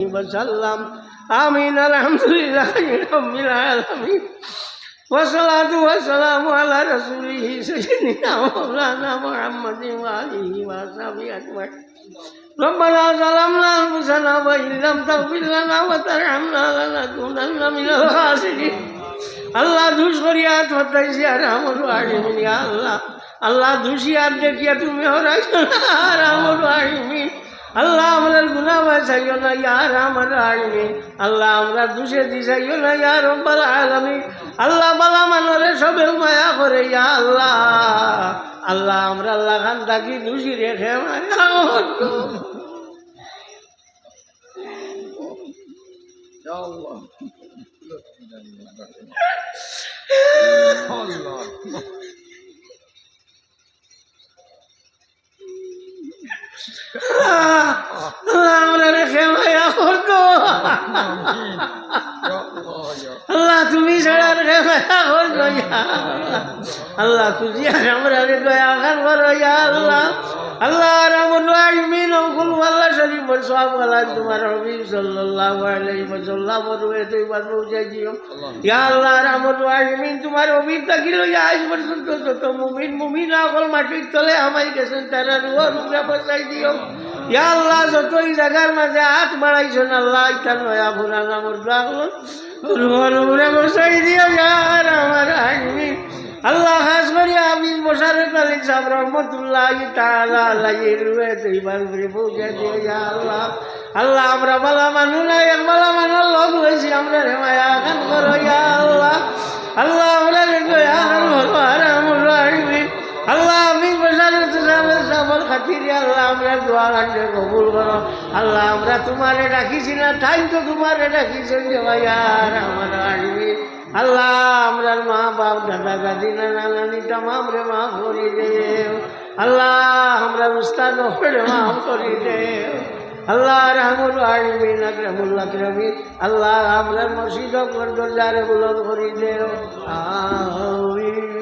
وسلم آمين الحمد لله رب العالمين والصلاة والسلام على رسوله سيدنا مولانا محمد وآله وصحبه أجمعين ربنا ظلمنا أنفسنا وإن لم تغفر لنا وترحمنا لنكونن من الخاسرين আল্লাহ দুষ করিয়া হতাইছি আর আমার আহিমিন আল্লাহ আল্লাহ দুষি আর দেখিয়া তুমি হরাইছ আর আমার আহিমিন আল্লাহ আমাদের বাঁচাইও না ইয়ার আমার আহিমিন আল্লাহ আমরা দুষে দিছাইও না ইয়ার রব্বাল আলামিন। আল্লাহ বালা মানরে সবে মায়া করে, ইয়া আল্লাহ। আল্লাহ আমরা আল্লাহ খান থাকি দুষি রেখে মায়া। আল্লাহ আমরা রেখে মায়া করতো আল্লাহ, তুমি ছাড়া রেখে মায়া করতো ইয়া আল্লাহ। খুশি আর আমরা দয়া করো আল্লাহ। আল্লাহ রামুল আলমিন অকুল আল্লাহ শরীফ সব আল্লাহ, তোমার হবিব সাল্লাল্লাহু আলাইহি ওয়াসাল্লাম রুয়ে তুই পৌঁছে দিও। ইয়া আল্লাহ রামুল আলমিন তোমার হবিব থাকিল ইয়া আজ পর্যন্ত যত তারা রুয়া রুগরা বসাই দিও। আল্লাহ, যতই জায়গার মাঝে হাত বাড়াইছেন আল্লাহ ইটা নয়া ভুরা নামর রুগরা বসাই দিও যার আমার আইনি। আল্লাহ খাস করি আমি মশারে তালি সাহেব রহমতুল্লাহ তাআলা আল্লাহ রুয়ে তুই বার করে পৌঁছে দিও ইয়া আল্লাহ। আল্লাহ, আমরা বালা মানু না এক লোক খাতির আল্লাহ, আমরা দোয়া কাণ্ডে কবুল করো। আল্লাহ, আমরা তোমারে ডাকিছি না ঠাই তো তোমারে ডাকিছেন যে ভাই, আর আমার আইবি আল্লাহ আমরার মা বাপ দাদা দাদি নানা নানি তামাম রে মাফ করি দে আল্লাহ, আমরা উস্তাদ হলে মাফ করি দে আল্লাহ, রহমুল আলমিন আকরামুল আকরামিন। আল্লাহ, আমরা মসজিদ করি দে আমিন।